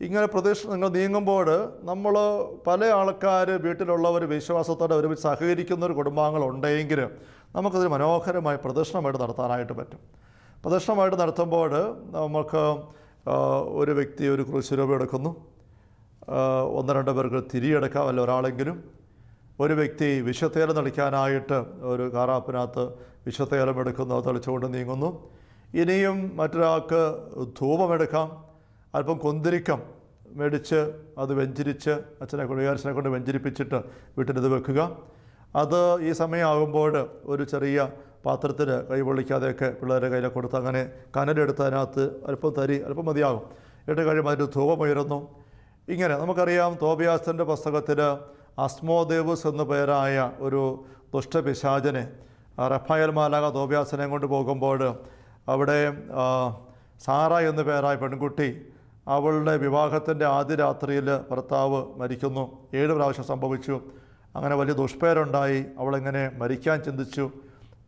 ഇങ്ങനെ പ്രദേശം നിങ്ങൾ നീങ്ങുമ്പോൾ നമ്മൾ പല ആൾക്കാർ വീട്ടിലുള്ളവർ വിശ്വാസത്തോടെ ഒരുമിച്ച് സഹകരിക്കുന്ന ഒരു കുടുംബാംഗങ്ങളുണ്ടെങ്കിൽ നമുക്കതൊരു മനോഹരമായി പ്രദർശനമായിട്ട് നടത്താനായിട്ട് പറ്റും. പ്രദർശനമായിട്ട് നടത്തുമ്പോൾ നമുക്ക് ഒരു വ്യക്തി ഒരു ക്രൂശ് രൂപ എടുക്കുന്നു. ഒന്ന് രണ്ട് പേർക്ക് തിരിയെടുക്കാം. അല്ല ഒരാളെങ്കിലും. ഒരു വ്യക്തി വിഷത്തേലം തളിക്കാനായിട്ട് ഒരു കാറാപ്പിനകത്ത് വിഷത്തേലം എടുക്കുന്നു. തെളിച്ചുകൊണ്ട് നീങ്ങുന്നു. ഇനിയും മറ്റൊരാൾക്ക് ധൂപമെടുക്കാം അല്പം കൊന്തിരിക്കം മേടിച്ച് അത് വെഞ്ചരിച്ച് അച്ഛനെ കൊണ്ട് വികാരച്ചനെ കൊണ്ട് വെഞ്ചരിപ്പിച്ചിട്ട് വീട്ടിലിത് വെക്കുക. അത് ഈ സമയമാകുമ്പോൾ ഒരു ചെറിയ പാത്രത്തിൽ കൈ പൊള്ളിക്കാതെയൊക്കെ പിള്ളേരുടെ കയ്യിൽ കൊടുത്ത് അങ്ങനെ കനലെടുത്ത് അതിനകത്ത് അല്പം തരി അല്പം മതിയാകും. ഇട്ട് കഴിയുമ്പോൾ അതിന്റെ ധൂപമുയരുന്നു ഇങ്ങനെ നമുക്കറിയാം തോബിയാസിന്റെ പുസ്തകത്തിൽ അസ്മോദേവസ് എന്നു പേരായ ഒരു ദുഷ്ടപിശാചനെ റഫായൽ മാലാക തോബിയാസിനെ കൊണ്ട് പോകുമ്പോൾ അവിടെ സാറ എന്നു പേരായ പെൺകുട്ടി അവളുടെ വിവാഹത്തിന്റെ ആദ്യ രാത്രിയിൽ ഭർത്താവ് മരിക്കുന്നു. ഏഴ് പ്രാവശ്യം സംഭവിച്ചു. അങ്ങനെ വലിയ ദുഷ്പേരുണ്ടായി. അവളിങ്ങനെ മരിക്കാൻ ചിന്തിച്ചു?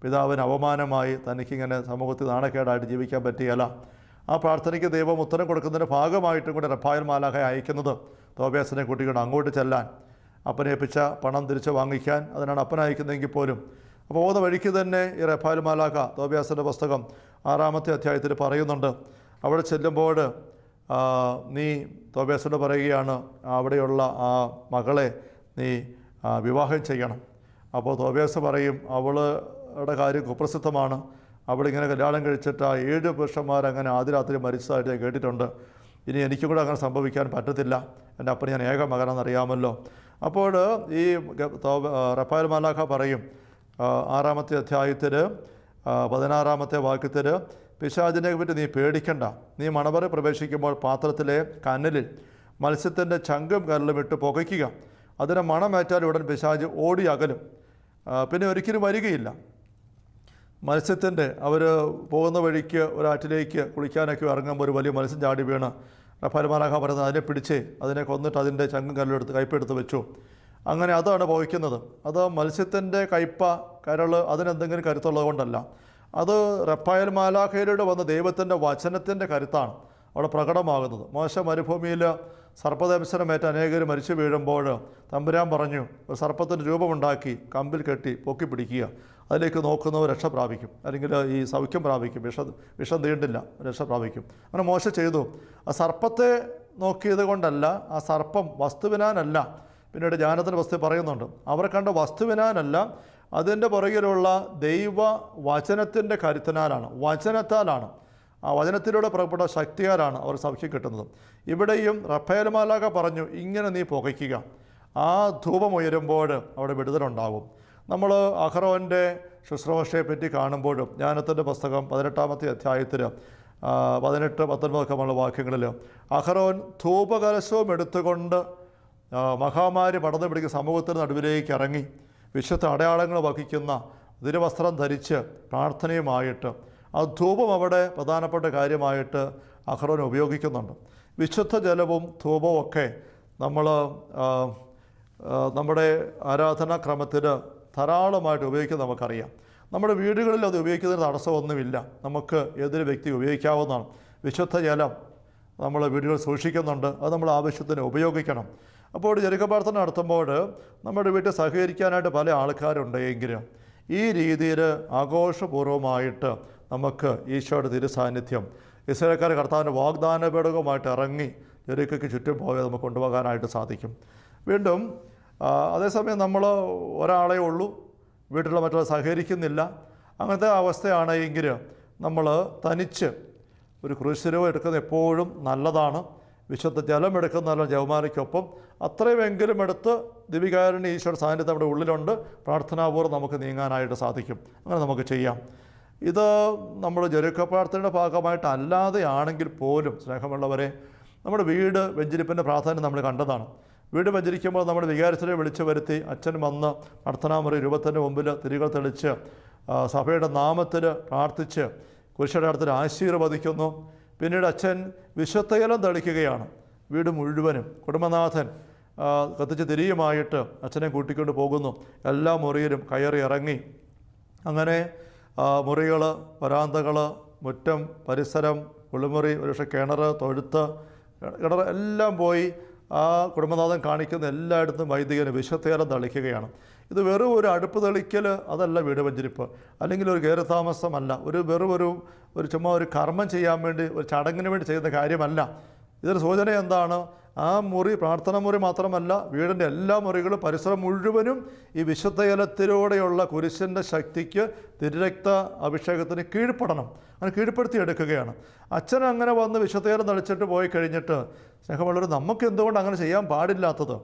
പിതാവിന് അവമാനമായി തനിക്കിങ്ങനെ സമൂഹത്തിൽ നാണക്കേടായിട്ട് ജീവിക്കാൻ പറ്റിയല്ല ആ പ്രാർത്ഥനയ്ക്ക് ദൈവം ഉത്തരം കൊടുക്കുന്നതിന്റെ ഭാഗമായിട്ടും കൂടെ റഫായൽ മാലാഹ അയക്കുന്നത് തോബേസിനെ കുട്ടികൾ അങ്ങോട്ട് ചെല്ലാൻ. അപ്പനെ ഏൽപ്പിച്ച പണം തിരിച്ച് വാങ്ങിക്കാൻ അതിനാണ് അപ്പൻ അയക്കുന്നതെങ്കിൽ പോലും. അപ്പോൾ പോകുന്ന വഴിക്ക് തന്നെ ഈ റഫായൽ മാലാഖ തോബിയാസിന്റെ പുസ്തകം ആറാമത്തെ അധ്യായത്തിൽ പറയുന്നുണ്ട്. അവിടെ ചെല്ലുമ്പോൾ നീ തോബേസോട് പറയുകയാണ് അവിടെയുള്ള ആ മകളെ നീ വിവാഹം ചെയ്യണം. അപ്പോൾ തോബേസ് പറയും അവളുടെ കാര്യം കുപ്രസിദ്ധമാണ്. അവളിങ്ങനെ കല്യാണം കഴിച്ചിട്ട് ആ ഏഴ് പുരുഷന്മാരങ്ങനെ ആദ്യ രാത്രി മരിച്ചതായിട്ട് ഞാൻ കേട്ടിട്ടുണ്ട്. ഇനി എനിക്കും കൂടെ അങ്ങനെ സംഭവിക്കാൻ പറ്റത്തില്ല. എന്റെ അപ്പന ഞാൻ ഏക മകനാണെന്നറിയാമല്ലോ. അപ്പോൾ ഈ റഫാൽ മാലാഖ പറയും ആറാമത്തെ അധ്യായത്തിൽ പതിനാറാമത്തെ വാക്യത്തിൽ പിശാചിനെ പറ്റി നീ പേടിക്കണ്ട. നീ മണവറി പ്രവേശിക്കുമ്പോൾ പാത്രത്തിലെ കനലിൽ മത്സ്യത്തിന്റെ ചങ്കും കരലും ഇട്ട് പുകയ്ക്കുക. അതിനെ മണമേറ്റാൽ ഉടൻ പിശാജ് ഓടി അകലും. പിന്നെ ഒരിക്കലും വരികയില്ല. മത്സ്യത്തിന്റെ അവർ പോകുന്ന വഴിക്ക് ഒരാറ്റിലേക്ക് കുളിക്കാനൊക്കെ ഇറങ്ങുമ്പോൾ ഒരു വലിയ മത്സ്യം ചാടി വീണ്. ഫലമാലാഖ പറയുന്നത് അതിനെ പിടിച്ച് അതിനെ കൊന്നിട്ട് അതിന്റെ ചങ്കും കല്ലെടുത്ത് കയ്പെടുത്ത് വെച്ചു. അങ്ങനെ അതാണ് പോയിക്കുന്നത് അത് മത്സ്യത്തിന്റെ കയ്പ കരൾ അതിനെന്തെങ്കിലും കരുത്തുള്ളത് കൊണ്ടല്ല. അത് റപ്പായൽ മാലാഖയിലൂടെ വന്ന ദൈവത്തിന്റെ വചനത്തിന്റെ കരുത്താണ് അവിടെ പ്രകടമാകുന്നത്. മോശ മരുഭൂമിയിൽ സർപ്പദംശനമേറ്റ് അനേകർ മരിച്ചു വീഴുമ്പോൾ തമ്പുരാൻ പറഞ്ഞു ഒരു സർപ്പത്തിന്റെ രൂപമുണ്ടാക്കി കമ്പിൽ കെട്ടി പൊക്കി പിടിക്കുക. അതിലേക്ക് നോക്കുന്നവർ രക്ഷ പ്രാപിക്കും. അല്ലെങ്കിൽ ഈ സൗഖ്യം പ്രാപിക്കും. വിഷ വിഷം തീണ്ടില്ല രക്ഷ പ്രാപിക്കും. അങ്ങനെ മോശ ചെയ്തു. ആ സർപ്പത്തെ നോക്കിയത് കൊണ്ടല്ല ആ സർപ്പം വസ്തുവിനാനല്ല. പിന്നീട് ജ്ഞാനത്തിന്റെ വസ്തു പറയുന്നുണ്ട്. അവരെ കണ്ട വസ്തുവിനാനല്ല അതിന്റെ പുറകിലുള്ള ദൈവ വചനത്തിന്റെ കരുത്തനാലാണ് വചനത്താലാണ്. ആ വചനത്തിലൂടെ പുറപ്പെട്ട ശക്തിയാലാണ് അവർ സൗഖ്യം കിട്ടുന്നത്. ഇവിടെയും റഫേൽ മാലാക പറഞ്ഞു ഇങ്ങനെ നീ പുകയ്ക്കുക. ആ ധൂപം ഉയരുമ്പോൾ അവിടെ വിടുതലുണ്ടാകും. നമ്മൾ അഹ്റോന്റെ ശുശ്രൂഷയെ പറ്റി കാണുമ്പോഴും ജ്ഞാനത്തിന്റെ പുസ്തകം പതിനെട്ടാമത്തെ അധ്യായത്തിൽ പതിനെട്ട് പത്തൊൻപതൊക്കെ ഉള്ള വാക്യങ്ങളിൽ അഹ്റോൻ ധൂപകലശവും എടുത്തുകൊണ്ട് മഹാമാരി പടർന്നു പിടിക്കുന്ന സമൂഹത്തിന് നടുവിലേക്ക് ഇറങ്ങി. വിശുദ്ധ അടയാളങ്ങൾ വഹിക്കുന്ന തിരുവസ്ത്രം ധരിച്ച് പ്രാർത്ഥനയുമായിട്ട് ആ ധൂപം അവിടെ പ്രധാനപ്പെട്ട കാര്യമായിട്ട് അഹ്റോൻ ഉപയോഗിക്കുന്നുണ്ട്. വിശുദ്ധ ജലവും ധൂപവും ഒക്കെ നമ്മൾ നമ്മുടെ ആരാധനാക്രമത്തിൽ ധാരാളമായിട്ട് ഉപയോഗിക്കുന്നത് നമുക്കറിയാം. നമ്മുടെ വീടുകളിൽ അത് ഉപയോഗിക്കുന്നതിന് തടസ്സമൊന്നുമില്ല. നമുക്ക് ഏതൊരു വ്യക്തി ഉപയോഗിക്കാവുന്നതാണ്. വിശുദ്ധ ജലം നമ്മൾ വീടുകൾ സൂക്ഷിക്കുന്നുണ്ട്. അത് നമ്മൾ ആവശ്യത്തിന് ഉപയോഗിക്കണം. അപ്പോൾ ജനിക പ്രാർത്ഥന നടത്തുമ്പോൾ നമ്മുടെ വീട്ടിൽ സഹകരിക്കാനായിട്ട് പല ആൾക്കാരുണ്ടെങ്കിലും ഈ രീതിയിൽ ആഘോഷപൂർവമായിട്ട് നമുക്ക് ഈശോയുടെ തിരുസാന്നിധ്യം ഇസ്രേക്കാർ കർത്താവിന്റെ വാഗ്ദാന പേടകമായിട്ട് ഇറങ്ങി ജെറിക്കയ്ക്ക് ചുറ്റും പോയി നമുക്ക് കൊണ്ടുപോകാനായിട്ട് സാധിക്കും. വീണ്ടും അതേസമയം നമ്മൾ ഒരാളേ ഉള്ളൂ വീട്ടിലുള്ള മറ്റുള്ള സഹകരിക്കുന്നില്ല. അങ്ങനത്തെ അവസ്ഥയാണെങ്കിൽ നമ്മൾ തനിച്ച് ഒരു ക്രൂശിരവ് എടുക്കുന്നത് എപ്പോഴും നല്ലതാണ്. വിശുദ്ധ ജലം എടുക്കുന്ന ജവമാനയ്ക്കൊപ്പം അത്രയുമെങ്കിലും എടുത്ത് ദിവികാരുണ്യ ഈശ്വര സാന്നിധ്യം നമ്മുടെ ഉള്ളിലുണ്ട്. പ്രാർത്ഥനാപൂർവം നമുക്ക് നീങ്ങാനായിട്ട് സാധിക്കും. അങ്ങനെ നമുക്ക് ചെയ്യാം. ഇത് നമ്മൾ ജരുക്ക പ്രാർത്ഥനയുടെ ഭാഗമായിട്ട് അല്ലാതെ ആണെങ്കിൽ പോലും സ്നേഹമുള്ളവരെ നമ്മുടെ വീട് വെഞ്ചരിപ്പിന്റെ പ്രാധാന്യം നമ്മൾ കണ്ടതാണ്. വീട് വെഞ്ചരിക്കുമ്പോൾ നമ്മുടെ വികാരസ്ഥരെ വിളിച്ചു വരുത്തി അച്ഛൻ വന്ന് പ്രാർത്ഥനാമുറി രൂപത്തിന്റെ മുമ്പിൽ തിരികൾ തെളിച്ച് സഭയുടെ നാമത്തിൽ പ്രാർത്ഥിച്ച് കുരിശയുടെ അടുത്തിൽ ആശീർവദിക്കുന്നു. പിന്നീട് അച്ഛൻ വിശ്വത്തൈലം തെളിക്കുകയാണ്. വീട് മുഴുവനും കുടുംബനാഥൻ കത്തിച്ച് തിരിയുമായിട്ട് അച്ഛനെ കൂട്ടിക്കൊണ്ട് പോകുന്നു. എല്ലാ മുറിയിലും കയറി ഇറങ്ങി. അങ്ങനെ മുറികൾ വരാന്തകൾ മുറ്റം പരിസരം കുളിമുറി ഒരുപക്ഷെ കിണർ തൊഴുത്ത് കിണർ എല്ലാം പോയി ആ കുടുംബനാഥൻ കാണിക്കുന്ന എല്ലായിടത്തും വൈദികന് വിശ്വത്തേരം തളിക്കുകയാണ്. ഇത് വെറും ഒരു അടുപ്പ് തെളിക്കൽ അതല്ല വീട് വഞ്ചരിപ്പ്. അല്ലെങ്കിൽ ഒരു കയറി താമസമല്ല ഒരു വെറും ഒരു ഒരു ചുമ്മാ ഒരു കർമ്മം ചെയ്യാൻ വേണ്ടി ഒരു ചടങ്ങിന് വേണ്ടി ചെയ്യുന്ന കാര്യമല്ല. ഇതിന് സൂചന എന്താണ്? ആ മുറി പ്രാർത്ഥന മുറി മാത്രമല്ല വീടിന്റെ എല്ലാ മുറികളും പരിസരം മുഴുവനും ഈ വിശുദ്ധജലത്തിലൂടെയുള്ള കുരിശിന്റെ ശക്തിക്ക് തിരുരക്ത അഭിഷേകത്തിന് കീഴ്പ്പെടണം. അങ്ങനെ കീഴ്പ്പെടുത്തി എടുക്കുകയാണ്. അച്ഛൻ അങ്ങനെ വന്ന് വിശുദ്ധജലം നടിച്ചിട്ട് പോയി കഴിഞ്ഞിട്ട് സ്നേഹമുള്ളവർ നമുക്ക് എന്തുകൊണ്ട് അങ്ങനെ ചെയ്യാൻ പാടില്ലാത്തത്?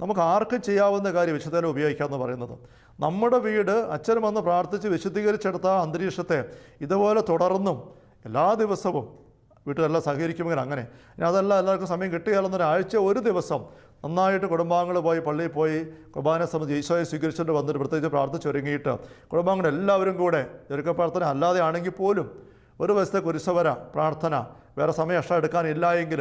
നമുക്ക് ആർക്കും ചെയ്യാവുന്ന കാര്യം വിശുദ്ധജലം ഉപയോഗിക്കാമെന്ന് പറയുന്നത്. നമ്മുടെ വീട് അച്ഛൻ വന്ന് പ്രാർത്ഥിച്ച് വിശുദ്ധീകരിച്ചെടുത്ത അന്തരീക്ഷത്തെ ഇതുപോലെ തുടർന്നും എല്ലാ ദിവസവും വീട്ടുകാരെല്ലാം സഹകരിക്കുമെങ്കിൽ അങ്ങനെ. ഇനി അതല്ല എല്ലാവർക്കും സമയം കിട്ടുകയല്ലെന്ന് ഒരാഴ്ച ഒരു ദിവസം നന്നായിട്ട് കുടുംബാംഗങ്ങൾ പോയി പള്ളിയിൽ പോയി കുർബാന സംബന്ധിച്ച് ഈശോയെ സ്വീകരിച്ചുകൊണ്ട് വന്നിട്ട് പ്രത്യേകിച്ച് പ്രാർത്ഥിച്ചൊരുങ്ങിയിട്ട് കുടുംബാംഗങ്ങൾ എല്ലാവരും കൂടെ ചെറുക്ക പ്രാർത്ഥന അല്ലാതെ ആണെങ്കിൽ പോലും ഒരു വശത്തെ കുരിശവര പ്രാർത്ഥന വേറെ സമയം എക്സ്ട്രാ എടുക്കാനില്ല എങ്കിൽ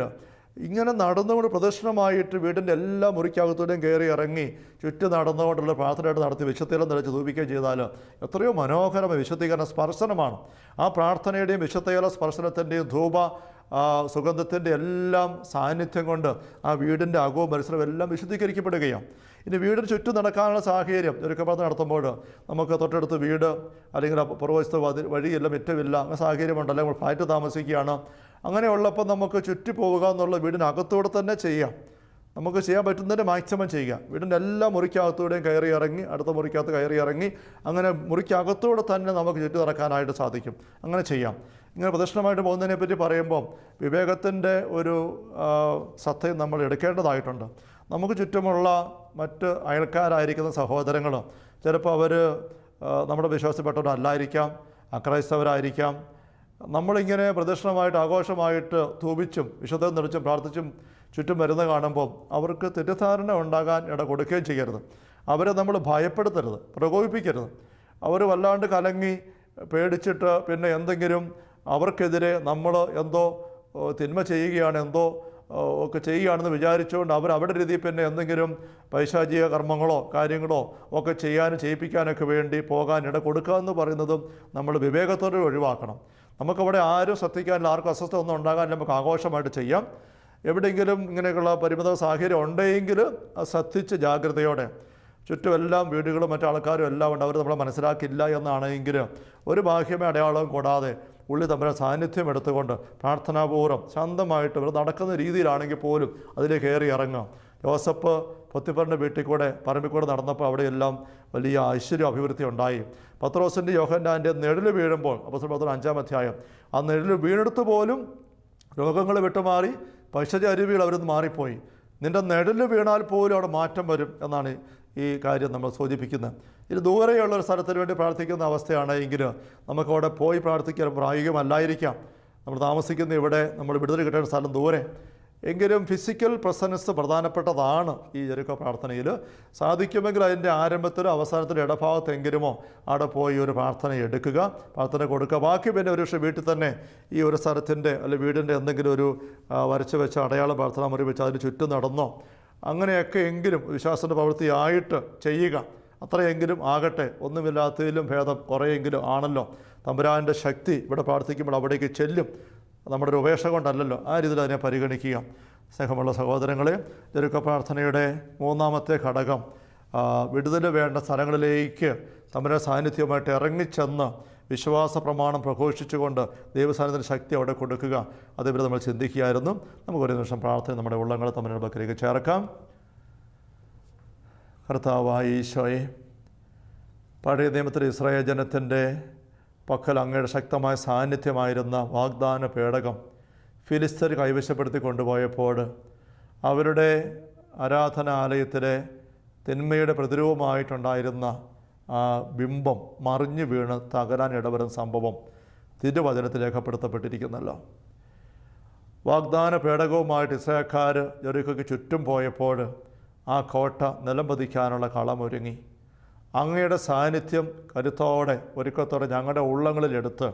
ഇങ്ങനെ നടന്നുകൊണ്ട് പ്രദർശനമായിട്ട് വീടിന്റെ എല്ലാ മുറിക്കകത്തൂടെയും കയറി ഇറങ്ങി ചുറ്റും നടന്നുകൊണ്ടുള്ള പ്രാർത്ഥനയായിട്ട് നടത്തി വിശുദ്ധീകരണം നിലച്ച് ധൂപിക്കുകയും ചെയ്താൽ എത്രയോ മനോഹരമായ വിശുദ്ധീകരണ സ്പർശനമാണ്. ആ പ്രാർത്ഥനയുടെയും വിശുദ്ധീകരണ സ്പർശനത്തിന്റെയും ധൂപ സുഗന്ധത്തിന്റെ എല്ലാം സാന്നിധ്യം കൊണ്ട് ആ വീടിന്റെ അകവും പരിസരവും എല്ലാം വിശുദ്ധീകരിക്കപ്പെടുകയാണ്. ഇനി വീടിന് ചുറ്റും നടക്കാനുള്ള സാഹചര്യം ഒരുക്കപ്പാട് നടത്തുമ്പോൾ നമുക്ക് തൊട്ടടുത്ത് വീട് അല്ലെങ്കിൽ പുറവശത്ത് വതി വഴിയില്ല മുറ്റമില്ല അങ്ങനെ സാഹചര്യമുണ്ട്. അല്ലെങ്കിൽ നമ്മൾ ഫ്ലാറ്റ് താമസിക്കുകയാണ്. അങ്ങനെയുള്ളപ്പോൾ നമുക്ക് ചുറ്റി പോവുക എന്നുള്ള വീടിനകത്തൂടെ തന്നെ ചെയ്യാം. നമുക്ക് ചെയ്യാൻ പറ്റുന്നതിന്റെ മാക്സിമം ചെയ്യുക. വീടിന്റെ എല്ലാ മുറിക്കകത്തൂടെയും കയറി ഇറങ്ങി അടുത്ത മുറിക്കകത്ത് കയറി ഇറങ്ങി അങ്ങനെ മുറിക്കകത്തൂടെ തന്നെ നമുക്ക് ചുറ്റി നടക്കാനായിട്ട് സാധിക്കും. അങ്ങനെ ചെയ്യാം. ഇങ്ങനെ പ്രദക്ഷിണമായിട്ട് പോകുന്നതിനെ പറ്റി പറയുമ്പോൾ വിവേകത്തിന്റെ ഒരു സത്തയും നമ്മൾ എടുക്കേണ്ടതായിട്ടുണ്ട്. നമുക്ക് ചുറ്റുമുള്ള മറ്റ് അയൽക്കാരായിരിക്കുന്ന സഹോദരങ്ങൾ ചിലപ്പോൾ അവർ നമ്മുടെ വിശ്വാസപ്പെട്ടവരല്ലായിരിക്കാം അക്രൈസ്തവരായിരിക്കാം നമ്മളിങ്ങനെ പ്രദക്ഷിണമായിട്ട് ആഘോഷമായിട്ട് ധൂപിച്ചും വിശുദ്ധം നിറച്ചും പ്രാർത്ഥിച്ചും ചുറ്റും വരുന്ന കാണുമ്പോൾ അവർക്ക് തെറ്റിദ്ധാരണ ഉണ്ടാകാൻ ഇട കൊടുക്കുകയും ചെയ്യരുത്. അവരെ നമ്മൾ ഭയപ്പെടുത്തരുത് പ്രകോപിപ്പിക്കരുത്. അവർ വല്ലാണ്ട് കലങ്ങി പേടിച്ചിട്ട് പിന്നെ എന്തെങ്കിലും അവർക്കെതിരെ നമ്മൾ എന്തോ തിന്മ ചെയ്യുകയാണ് എന്തോ ഒക്കെ ചെയ്യുകയാണെന്ന് വിചാരിച്ചുകൊണ്ട് അവർ അവരുടെ രീതിയിൽ പിന്നെ എന്തെങ്കിലും പൈശാചിക കർമ്മങ്ങളോ കാര്യങ്ങളോ ഒക്കെ ചെയ്യാനും ചെയ്യിപ്പിക്കാനൊക്കെ വേണ്ടി പോകാൻ ഇട കൊടുക്കുക എന്ന് പറയുന്നതും നമ്മൾ വിവേകത്തോടെ ഒഴിവാക്കണം. നമുക്കവിടെ ആരും ശ്രദ്ധിക്കാനില്ല ആർക്കും അസ്വസ്ഥ ഒന്നും ഉണ്ടാകാനില്ല നമുക്ക് ആഘോഷമായിട്ട് ചെയ്യാം. എവിടെയെങ്കിലും ഇങ്ങനെയൊക്കെയുള്ള പരിമിത സാഹചര്യം ഉണ്ടെങ്കിൽ ശ്രദ്ധിച്ച് ജാഗ്രതയോടെ. ചുറ്റുമെല്ലാം വീടുകളും മറ്റു ആൾക്കാരും എല്ലാം ഉണ്ട് അവർ നമ്മളെ മനസ്സിലാക്കില്ല എന്നാണെങ്കിൽ ഒരു ബാഹ്യമേ അടയാളവും കൂടാതെ ഉള്ളി തമ്മിൽ സാന്നിധ്യം എടുത്തുകൊണ്ട് പ്രാർത്ഥനാപൂർവം ശാന്തമായിട്ട് ഇവർ നടക്കുന്ന രീതിയിലാണെങ്കിൽ പോലും അതിലേക്ക് കയറി ഇറങ്ങാം ജോസഫ് പൊത്തിപ്പറിന്റെ വീട്ടിൽ കൂടെ പറമ്പിൽ കൂടെ നടന്നപ്പോൾ അവിടെയെല്ലാം വലിയ ഐശ്വര്യ അഭിവൃദ്ധി ഉണ്ടായി. പത്രോസിന്റെ യോഹന്നാന്റെ നെഴൽ വീഴുമ്പോൾ അപ്പോൾ പത്രം അഞ്ചാം അധ്യായം ആ നെഴൽ വീണെടുത്ത് പോലും രോഗങ്ങൾ വിട്ടുമാറി പൈശച അരുവികൾ അവരിന്ന് മാറിപ്പോയി. നിന്റെ നെഴൽ വീണാൽ പോലും അവിടെ മാറ്റം വരും എന്നാണ് ഈ കാര്യം നമ്മൾ സൂചിപ്പിക്കുന്നത് ഇത് ദൂരെയുള്ള ഒരു സ്ഥലത്തിന് വേണ്ടി പ്രാർത്ഥിക്കുന്ന അവസ്ഥയാണ്. എങ്കിൽ നമുക്കവിടെ പോയി പ്രാർത്ഥിക്കാൻ പ്രായോഗികമല്ലായിരിക്കാം. നമ്മൾ താമസിക്കുന്ന ഇവിടെ നമ്മൾ വിടുതൽ കിട്ടേണ്ട സ്ഥലം ദൂരെ. എങ്കിലും ഫിസിക്കൽ പ്രസൻസ് പ്രധാനപ്പെട്ടതാണ് ഈ ജെറിക്കോ പ്രാർത്ഥനയിൽ. സാധിക്കുമെങ്കിൽ അതിന്റെ ആരംഭത്തിലും അവസാനത്തിലും ഇടഭാഗത്തെങ്കിലുമോ അവിടെ പോയി ഒരു പ്രാർത്ഥന എടുക്കുക. പ്രാർത്ഥന കൊടുക്കുക. ബാക്കി പിന്നെ ഒരു പക്ഷേ വീട്ടിൽ തന്നെ ഈ ഒരു സ്ഥലത്തിന്റെ അല്ലെങ്കിൽ വീടിന്റെ എന്തെങ്കിലും ഒരു വരച്ച് വെച്ച അടയാളം പ്രാർത്ഥന മുറി വെച്ച് അതിന് ചുറ്റും നടന്നോ അങ്ങനെയൊക്കെ എങ്കിലും വിശ്വാസത്തിന്റെ പ്രവൃത്തിയായിട്ട് ചെയ്യുക. അത്രയെങ്കിലും ആകട്ടെ. ഒന്നുമില്ലാത്തതിലും ഭേദം കുറേയെങ്കിലും ആണല്ലോ. തമ്പുരാന്റെ ശക്തി ഇവിടെ പ്രാർത്ഥിക്കുമ്പോൾ അവിടേക്ക് ചെല്ലും. നമ്മുടെ ഒരു ഉപേക്ഷ കൊണ്ടല്ലല്ലോ. ആ രീതിയിൽ അതിനെ പരിഗണിക്കുക. സ്നേഹമുള്ള സഹോദരങ്ങളെ ജെറുക്ക പ്രാർത്ഥനയുടെ മൂന്നാമത്തെ ഘടകം വിടുതൽ വേണ്ട സ്ഥലങ്ങളിലേക്ക് തമ്പുരാൻ സാന്നിധ്യവുമായിട്ട് ഇറങ്ങിച്ചെന്ന് വിശ്വാസ പ്രമാണം പ്രഘോഷിച്ചുകൊണ്ട് ദൈവസാന്നിധ്യത്തിന് ശക്തി അവിടെ കൊടുക്കുക. അതേപോലെ നമ്മൾ ചിന്തിക്കുകയായിരുന്നു. നമുക്കൊരു നിമിഷം പ്രാർത്ഥന നമ്മുടെ ഉള്ളങ്ങളെ തമ്മിലുള്ള ബക്കലേക്ക് ചേർക്കാം. കർത്താവായ ഈശോയെ പഴയ നിയമത്തിൽ ഇസ്രായേൽ ജനത്തിന്റെ പക്കൽ അങ്ങയുടെ ശക്തമായ സാന്നിധ്യമായിരുന്ന വാഗ്ദാന പേടകം ഫിലിസ്തർ കൈവശപ്പെടുത്തി കൊണ്ടുപോയപ്പോൾ അവരുടെ ആരാധനാലയത്തിലെ തിന്മയുടെ പ്രതിരൂപമായിട്ടുണ്ടായിരുന്ന ബിംബം മറിഞ്ഞു വീണ് തകരാൻ ഇടവരുന്ന സംഭവം തിരുവചനത്തിൽ രേഖപ്പെടുത്തപ്പെട്ടിരിക്കുന്നല്ലോ. വാഗ്ദാന പേടകവുമായിട്ട് ഇസ്രായേൽക്കാർ ജെറിക്കോയ്ക്ക് ചുറ്റും പോയപ്പോൾ ആ കോട്ട നിലംപതിക്കാനുള്ള കളമൊരുങ്ങി അങ്ങയുടെ സാന്നിധ്യം കരുത്തോടെ ഒരുക്കത്തോടെ ഞങ്ങളുടെ ഉള്ളങ്ങളിലെടുത്ത്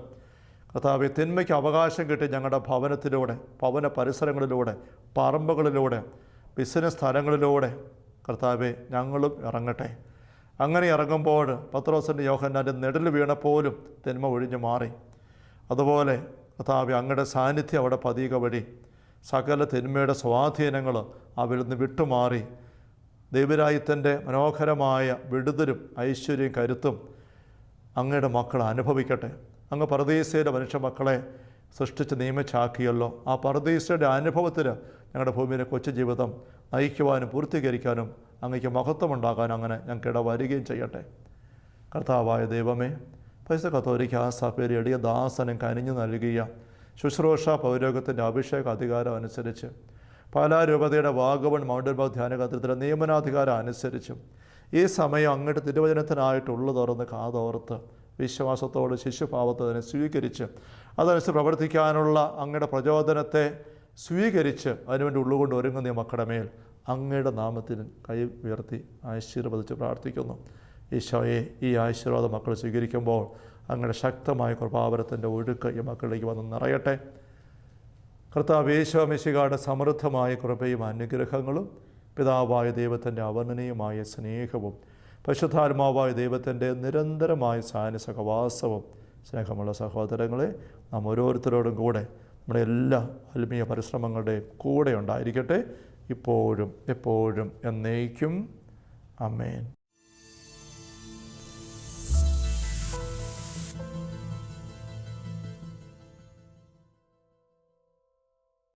കർത്താവ് തിന്മയ്ക്ക് അവകാശം കിട്ടി ഞങ്ങളുടെ ഭവനത്തിലൂടെ ഭവന പരിസരങ്ങളിലൂടെ പറമ്പുകളിലൂടെ ബിസിനസ് സ്ഥലങ്ങളിലൂടെ കർത്താവെ ഞങ്ങളും ഇറങ്ങട്ടെ. അങ്ങനെ ഇറങ്ങുമ്പോൾ പത്രോസിന്റെ യോഹന്നാന്റെ നെടൽ വീണപ്പോലും തിന്മ ഒഴിഞ്ഞു മാറി. അതുപോലെ കഥാവി അങ്ങയുടെ സാന്നിധ്യം അവിടെ പതിയുക വഴി സകല തിന്മയുടെ സ്വാധീനങ്ങൾ അവരിൽ നിന്ന് വിട്ടുമാറി. ദൈവരായത്തിന്റെ മനോഹരമായ വിടുതലും ഐശ്വര്യം കരുത്തും അങ്ങയുടെ മക്കൾ അനുഭവിക്കട്ടെ. അങ്ങ് പരദീസയുടെ മനുഷ്യ മക്കളെ സൃഷ്ടിച്ച് നിയമിച്ചാക്കിയല്ലോ. ആ പരദീസയുടെ അനുഭവത്തിൽ ഞങ്ങളുടെ ഭൂമിയിലെ കൊച്ചു ജീവിതം നയിക്കുവാനും പൂർത്തീകരിക്കാനും അങ്ങയ്ക്ക് മഹത്വമുണ്ടാകാനും അങ്ങനെ ഞങ്ങൾക്ക് ഇടവരികയും ചെയ്യട്ടെ. കർത്താവായ ദൈവമേ പൈസ കത്തോലിക്ക ആ സഭയിൽ എളിയ ദാസനം കനിഞ്ഞു നൽകിയ ശുശ്രൂഷ പൗരോഗത്തിന്റെ അഭിഷേക അധികാരം അനുസരിച്ച് പാലാ രൂപതയുടെ വാഗവൺ മൗണ്ടൻബാഗ് ധ്യാനകേന്ദ്രത്തിലെ നിയമനാധികാരം അനുസരിച്ചും ഈ സമയം അങ്ങോട്ട് തിരുവചനത്തിനായിട്ടുള്ളു തുറന്ന് കാതോർത്ത് വിശ്വാസത്തോട് ശിശുഭാവത്തെ അതിനെ സ്വീകരിച്ച് അതനുസരിച്ച് പ്രവർത്തിക്കാനുള്ള അങ്ങയുടെ പ്രചോദനത്തെ സ്വീകരിച്ച് അതിനുവേണ്ടി ഉള്ളുകൊണ്ട് ഒരുങ്ങുന്ന മക്കളുടെ മേൽ അങ്ങയുടെ നാമത്തിന് കൈ ഉയർത്തി ആശീർവദിച്ച് പ്രാർത്ഥിക്കുന്നു. ഈശോയെ ഈ ആശീർവാദം മക്കൾ സ്വീകരിക്കുമ്പോൾ അങ്ങയുടെ ശക്തമായ കൃപാവരത്തിന്റെ ഒഴുക്ക് ഈ മക്കളിലേക്ക് വന്ന് നിറയട്ടെ. കർത്താവ് യേശോമിശികാട് സമൃദ്ധമായ കൃപയും അനുഗ്രഹങ്ങളും പിതാവായ ദൈവത്തിന്റെ അവർണനീയമായ സ്നേഹവും പരിശുദ്ധാത്മാവായ ദൈവത്തിന്റെ നിരന്തരമായ സാന്നിസഹവാസവും സ്നേഹമുള്ള സഹോദരങ്ങളെ നാം ഓരോരുത്തരോടും കൂടെ നമ്മുടെ എല്ലാ ആത്മീയ പരിശ്രമങ്ങളുടെയും കൂടെ ഉണ്ടായിരിക്കട്ടെ. ഇപ്പോഴും എപ്പോഴും എന്നേക്കും. അമ്മേൻ